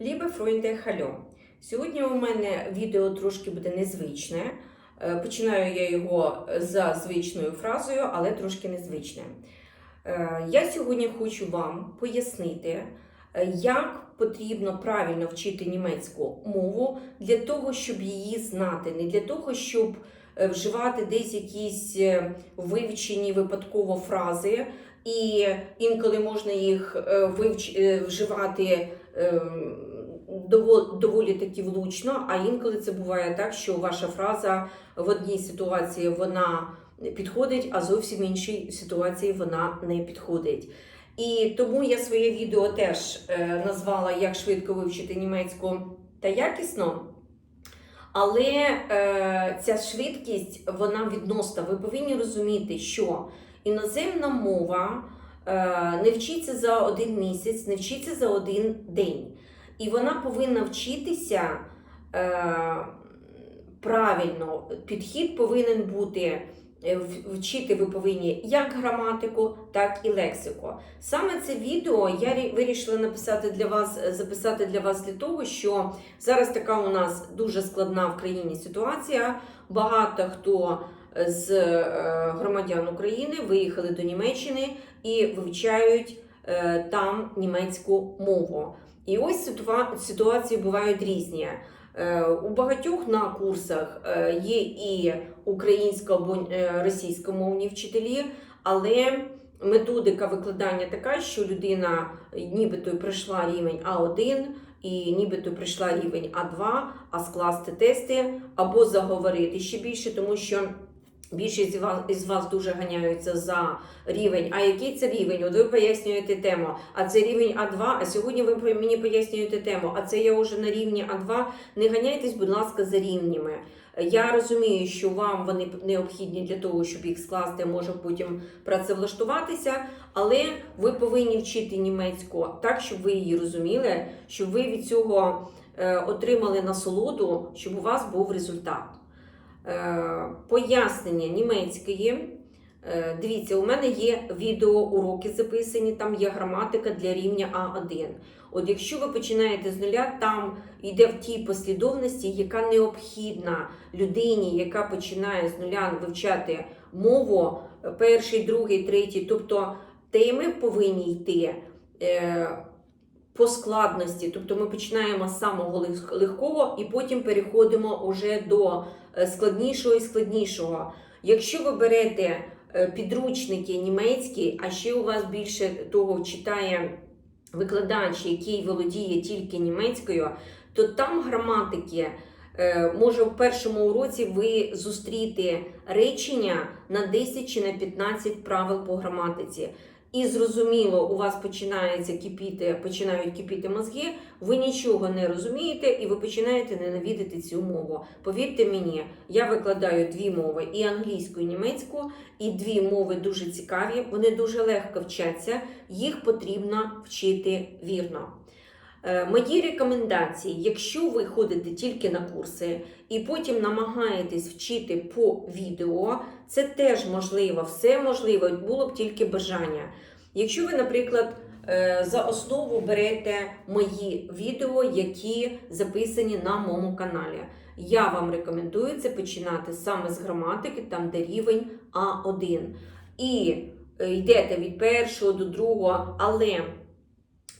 Лібе Фройнде Хальо. Сьогодні у мене відео трошки буде незвичне. Е, Починаю я його за звичною фразою, але трошки незвичне. Е, Я сьогодні хочу вам пояснити, е, як потрібно правильно вчити німецьку мову для того, щоб її знати, не для того, щоб вживати десь якісь вивчені випадково фрази, і інколи можна їх вивч... вживати доволі таки влучно, а інколи це буває так, що ваша фраза в одній ситуації вона підходить, а зовсім в іншій ситуації вона не підходить. І тому я своє відео теж е, назвала Як швидко вивчити німецьку та якісно. Але е, ця швидкість вона відносна. Ви повинні розуміти, що іноземна мова не вчиться за один місяць, не вчиться за один день. І вона повинна вчитися е, правильно. Підхід повинен бути. е, Вчити ви повинні як граматику, так і лексику. Саме це відео я вирішила написати для вас, е, записати для вас для того, що зараз така у нас дуже складна в країні ситуація. Багато хто з е, громадян України виїхали до Німеччини і вивчають е, там німецьку мову. І ось ситуації бувають різні. Е, У багатьох на курсах є і українсько або російськомовні вчителі, але методика викладання така, що людина нібито пройшла рівень А1 і нібито пройшла рівень А2, а скласти тести або заговорити ще більше, тому що. Більшість із вас, дуже ганяються за рівень. А який це рівень? От ви пояснюєте тему. А це рівень А2, а сьогодні ви мені пояснюєте тему. А це я вже на рівні А2. Не ганяйтесь, будь ласка, за рівнями. Я розумію, що вам вони необхідні для того, щоб їх скласти, може потім працевлаштуватися, але ви повинні вчити німецьку так, щоб ви її розуміли, щоб ви від цього е, отримали насолоду, щоб у вас був результат. Е, пояснення німецької. Е, Дивіться, у мене є відеоуроки записані, там є граматика для рівня А1. От якщо ви починаєте з нуля, там йде в тій послідовності, яка необхідна людині, яка починає з нуля вивчати мову, е, перший, другий, третій. Тобто теми повинні йти по складності. Тобто ми починаємо з самого легкого і потім переходимо уже до е, складнішого і складнішого. Якщо ви берете е, підручники німецькі, а ще у вас більше того читає викладач, який володіє тільки німецькою, то там граматики. е, Може, в першому уроці ви зустріти речення на 10 чи на 15 правил по граматиці. І зрозуміло, у вас починається кипіти, починають кипіти мозги, ви нічого не розумієте, і ви починаєте ненавидіти цю мову. Повірте мені, я викладаю дві мови: і англійську, і німецьку, і дві мови дуже цікаві, вони дуже легко вчаться, їх потрібно вчити вірно. Е, Мої рекомендації, якщо ви ходите тільки на курси і потім намагаєтесь вчити по відео, це теж можливо, все можливо, було б тільки бажання. Якщо ви, наприклад, е, за основу берете мої відео, які записані на моєму каналі, я вам рекомендую це починати саме з граматики, там де рівень А1. І е, йдете від першого до другого, але.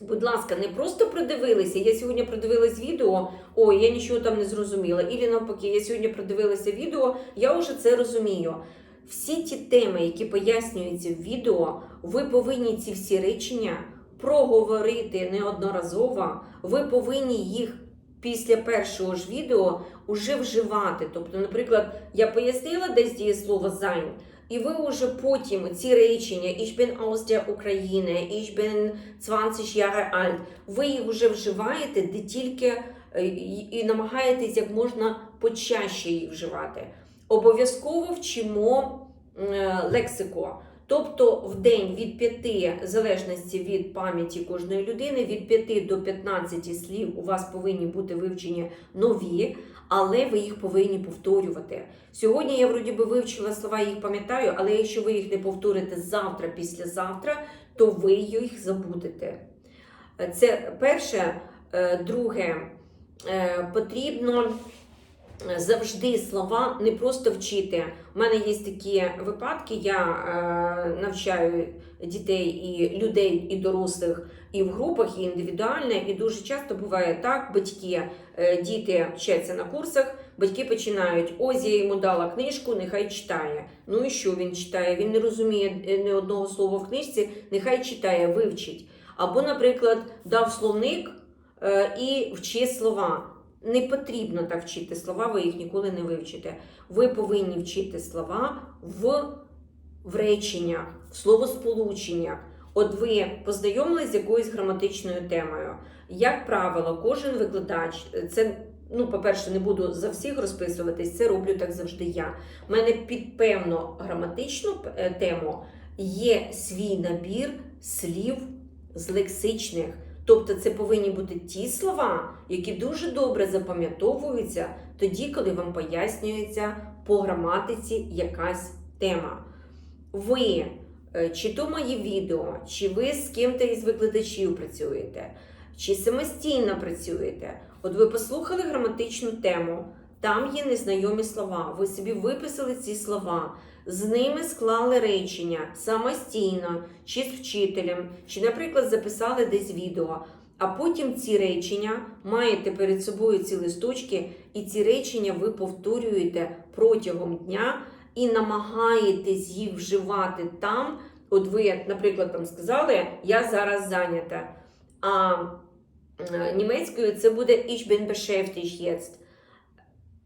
Будь ласка, не просто продивилися. Я сьогодні продивилась відео, ой, я нічого там не зрозуміла. Ілі навпаки, я сьогодні продивилася відео, я вже це розумію. Всі ті теми, які пояснюються в відео, ви повинні ці всі речення проговорити неодноразово. Ви повинні їх після першого ж відео уже вживати. Тобто, наприклад, я пояснила десь дієслово sein, і ви вже потім ці речення Ich bin aus der Ukraine, Ich bin 20 Jahre alt, ви їх вже вживаєте, де тільки е, і, і намагаєтесь як можна почаще їх вживати. Обов'язково вчимо е, лексику. Тобто в день від 5, в залежності від пам'яті кожної людини, від 5 до 15 слів у вас повинні бути вивчені нові, але ви їх повинні повторювати. Сьогодні я вроді би вивчила слова, їх пам'ятаю, але якщо ви їх не повторите завтра, післязавтра, то ви їх забудете. Це перше. Е, Друге, е, потрібно завжди слова не просто вчити. У мене є такі випадки, я е, навчаю дітей і людей, і дорослих і в групах, і індивідуально. І дуже часто буває так: батьки, е, діти вчаться на курсах. Батьки починають, ось я йому дала книжку, нехай читає. Ну і що він читає? Він не розуміє е, ні одного слова в книжці, нехай читає, вивчить. Або, наприклад, дав словник е, і вчи слова. Не потрібно так вчити слова, ви їх ніколи не вивчите. Ви повинні вчити слова в, в реченнях, в словосполученнях. От ви познайомились з якоюсь граматичною темою. Як правило, кожен викладач, це, ну, по-перше, не буду за всіх розписуватись, це роблю так завжди я. У мене під певну граматичну е, тему є свій набір слів з лексичних. Тобто це повинні бути ті слова, які дуже добре запам'ятовуються тоді, коли вам пояснюється по граматиці якась тема. Ви, е, чи то мої відео, чи ви з ким-то із викладачів працюєте, чи самостійно працюєте. От ви послухали граматичну тему, там є незнайомі слова. Ви собі виписали ці слова, з ними склали речення самостійно, чи з вчителем, чи, наприклад, записали десь відео. А потім ці речення маєте перед собою ці листочки, і ці речення ви повторюєте протягом дня і намагаєтесь їх вживати там. От ви, наприклад, там сказали, я зараз зайнята. А е, німецькою це буде Ich bin beschäftigt jetzt.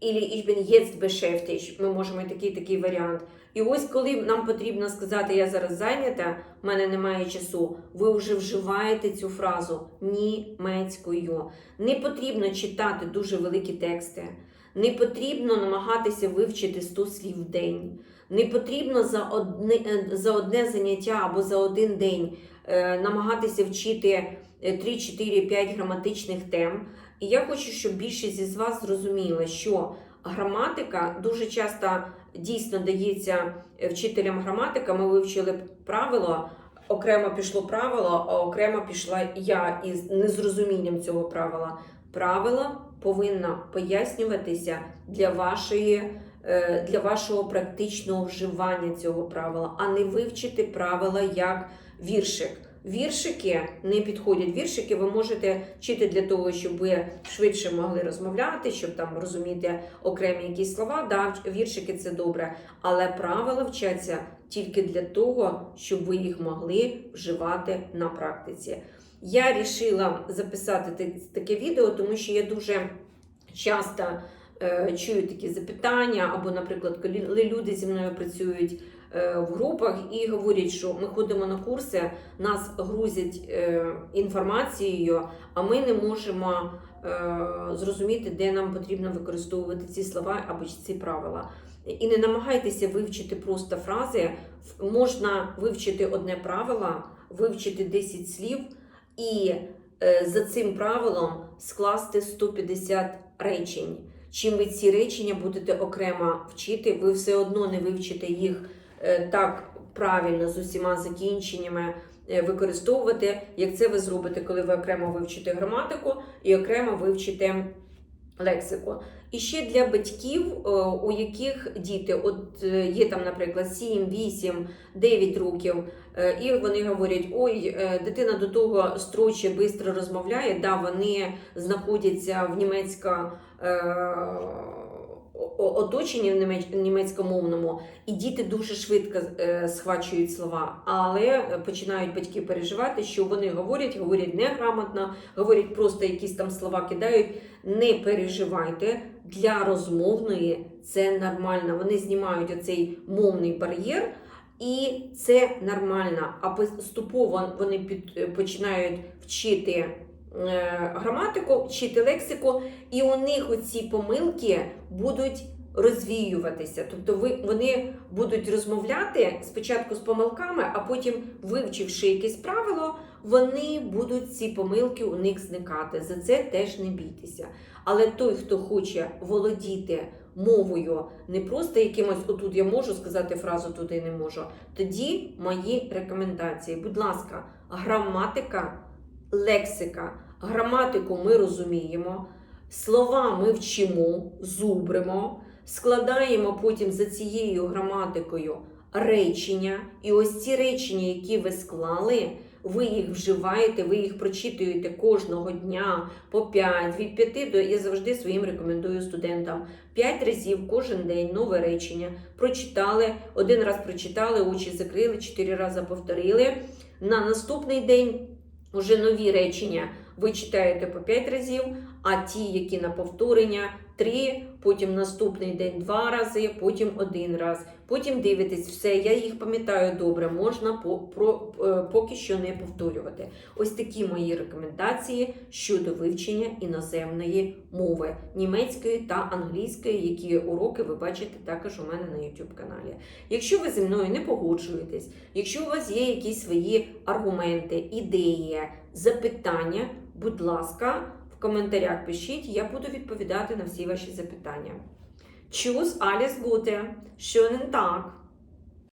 Ілі Ich bin jetzt beschäftigt. Ми можемо такий такий варіант. І ось коли нам потрібно сказати Я зараз зайнята, в мене немає часу, ви вже вживаєте цю фразу німецькою. Не потрібно читати дуже великі тексти. Не потрібно намагатися вивчити 100 слів в день. Не потрібно за одне, е, за одне заняття або за один день е, намагатися вчити е, 3, 4, 5 граматичних тем. І я хочу, щоб більшість із вас зрозуміла, що граматика дуже часто дійсно дається е, вчителям граматика. Ми вивчили правило, окремо пішло правило, а окремо пішла я із незрозумінням цього правила. Правило повинно пояснюватися для вашої. е, Для вашого практичного вживання цього правила, а не вивчити правила як віршик. Віршики не підходять. Віршики ви можете вчити для того, щоб ви швидше могли розмовляти, щоб там розуміти окремі якісь слова. Да, віршики це добре, але правила вчаться тільки для того, щоб ви їх могли вживати на практиці. Я вирішила записати таке відео, тому що я дуже часто е, чую такі запитання, або, наприклад, коли люди зі мною працюють в групах і говорять, що ми ходимо на курси, нас грузять е, інформацією, а ми не можемо е, зрозуміти, де нам потрібно використовувати ці слова або ці правила. І не намагайтеся вивчити просто фрази. Можна вивчити одне правило, вивчити 10 слів і е, за цим правилом скласти 150 речень. Чим ви ці речення будете окремо вчити, ви все одно не вивчите їх е, так правильно з усіма закінченнями е, використовувати, як це ви зробите, коли ви окремо вивчите граматику і окремо вивчите лексику. І ще для батьків, е, у яких діти, от е, є там, наприклад, 7, 8, 9 років, е, і вони говорять: ой, е, дитина до того строче швидко розмовляє, да, вони знаходяться в німецька. Оточенні в німецькомовному, і діти дуже швидко е, схвачують слова, але починають батьки переживати, що вони говорять, говорять неграмотно, говорять просто якісь там слова кидають. Не переживайте для розмовної це нормально. Вони знімають оцей мовний бар'єр, і це нормально. А поступово вони під, е, починають вчити е, граматику, вчити лексику, і у них оці помилки будуть розвіюватися. Тобто ви, вони будуть розмовляти спочатку з помилками, а потім, вивчивши якесь правило, вони будуть ці помилки у них зникати. За це теж не бійтеся. Але той, хто хоче володіти мовою, не просто якимось отут я можу сказати фразу, туди не можу. Тоді мої рекомендації. Будь ласка, граматика, лексика. граматику ми розуміємо, слова ми вчимо, зубримо, складаємо потім за цією граматикою речення. І ось ці речення, які ви склали, ви їх вживаєте, ви їх прочитуєте кожного дня по 5, від 5 до я завжди своїм рекомендую студентам 5 разів кожен день нове речення. Прочитали, один раз прочитали, очі закрили, 4 рази повторили. На наступний день вже нові речення ви читаєте по 5 разів, а ті, які на повторення, 3, потім наступний день 2 рази, потім один раз. Потім дивитесь, все, я їх пам'ятаю добре, можна по, про, е, поки що не повторювати. Ось такі мої рекомендації щодо вивчення іноземної мови німецької та англійської, які уроки ви бачите також у мене на YouTube каналі. Якщо ви зі мною не погоджуєтесь, якщо у вас є якісь свої аргументи, ідеї, запитання, будь ласка, в коментарях пишіть, я буду відповідати на всі ваші запитання. Чус alles Gute, schönen Tag!